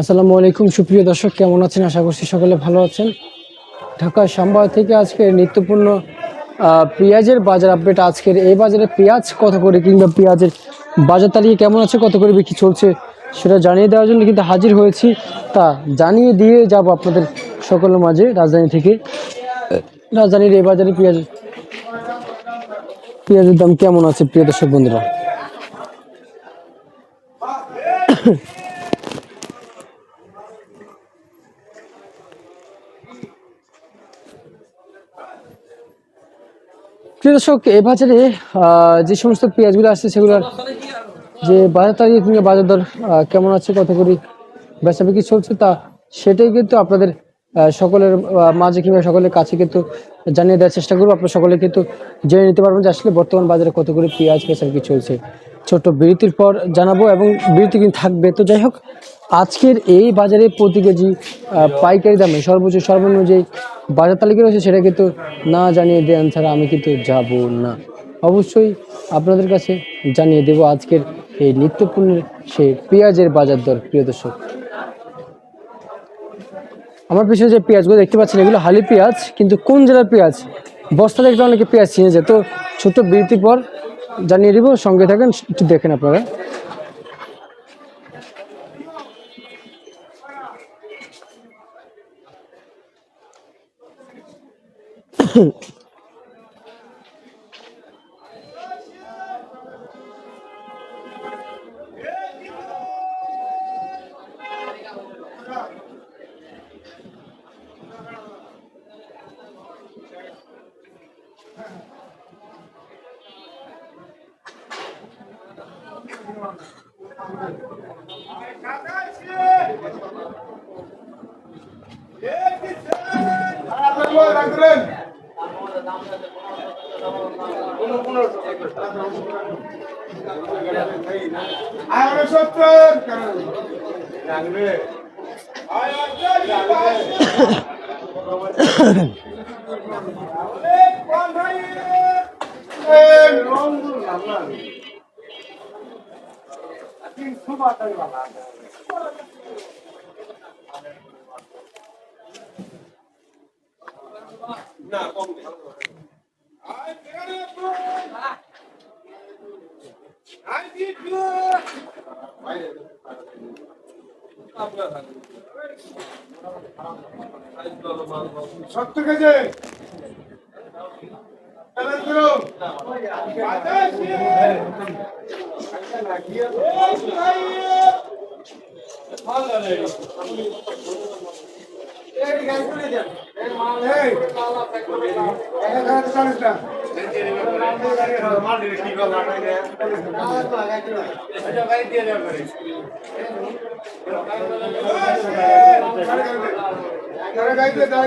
আসসালামু আলাইকুম, সুপ্রিয় দর্শক, কেমন আছেন? আশা করছি সকলে ভালো আছেন। ঢাকা সাম্বাদ থেকে আজকে নিত্যপূর্ণ পেঁয়াজের বাজার আপডেট আজকের এই বাজারে পেঁয়াজ কত করে কিংবা পেঁয়াজের বাজার তালিকা কেমন আছে, কত করে বিক্রি চলছে সেটা জানিয়ে দেওয়ার জন্য কিন্তু হাজির হয়েছি। তা জানিয়ে দিয়ে যাব আপনাদের সকলের মাঝে রাজধানী থেকে। রাজধানীর এই বাজারে পেঁয়াজ, পেঁয়াজের দাম কেমন আছে, প্রিয় দর্শক বন্ধুরা? প্রিয় দর্শক, এ বাজারে যে সমস্ত পেঁয়াজগুলো আসছে সেগুলোর যে বাজার তারিখ কিংবা বাজার দর কেমন আছে, কত করে বেচা বিক্রি চলছে তা সেটাই কিন্তু আপনাদের সকলের মাঝে কিংবা সকলের কাছে কিন্তু জানিয়ে দেওয়ার চেষ্টা করব। আপনারা সকলে কিন্তু জেনে নিতে পারবেন যে আসলে বর্তমান বাজারে কত করে পেঁয়াজ বেচা বিক্রি চলছে। ছোট বিরতির পর জানাব এবং বিরতি কিন্তু থাকবে। তো যাই হোক আজকের এই বাজারে প্রতি কেজি পাইকারি দামে সর্বোচ্চ সর্বনিম্ন যে বাজার তালিকা রয়েছে সেটা কিন্তু না জানিয়ে দেন ছাড়া আমি কিন্তু যাব না। অবশ্যই আপনাদের কাছে জানিয়ে দেব আজকের এই নিত্যপণ্যের সেই পেঁয়াজের বাজার দর, প্রিয় দর্শক। আমার পিছনে যে পেঁয়াজগুলো দেখতে পাচ্ছেন, এগুলো হালি পেঁয়াজ, কিন্তু কোন জেলার পেঁয়াজ? বস্তা দেখলে অনেকে পেঁয়াজ চিনে যায়। তো ছোট বিরতির পর জানিয়ে দিব, সঙ্গে থাকেন, একটু দেখেন আপনারা। আয় সত্তর সত্তর কেজি ব্যালেন্স করো পঁচাশি এই, এক হাজার চল্লিশটা। তারা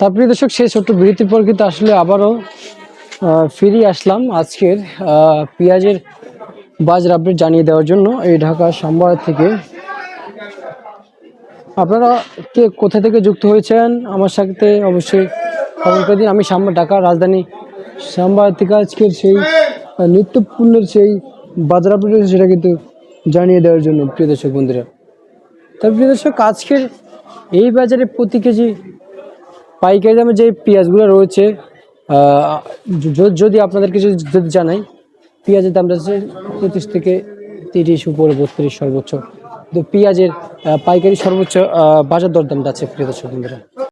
তারপরে দর্শক, সেই ছোট্ট বিরতির পর কিন্তু আসলে আবারও ফিরে আসলাম আজকের পেঁয়াজের বাজার আপডেট জানিয়ে দেওয়ার জন্য এই ঢাকা সাম্বাদ থেকে। আপনারা কে কোথা থেকে যুক্ত হয়েছেন? আমার সাথে অবশ্যই খবর করে দিন। আমি সাম্বা ঢাকা রাজধানী সাম্বাদ থেকে আজকের সেই নিত্যপূর্ণের সেই বাজার আপডেট সেটা কিন্তু জানিয়ে দেওয়ার জন্য প্রিয় দর্শক বন্ধুরা। তবে প্রিয় দর্শক, আজকের এই বাজারে প্রতি কেজি পাইকারি দামে যে পেঁয়াজগুলো রয়েছে যদি আপনাদের কিছু যদি জানাই, পেঁয়াজের দাম যাচ্ছে পঁচিশ থেকে তিরিশ, উপরে বত্রিশ সর্বোচ্চ। তো পেঁয়াজের পাইকারি সর্বোচ্চ বাজার দরদাম যাচ্ছে প্রিয় দর্শক বন্ধুরা।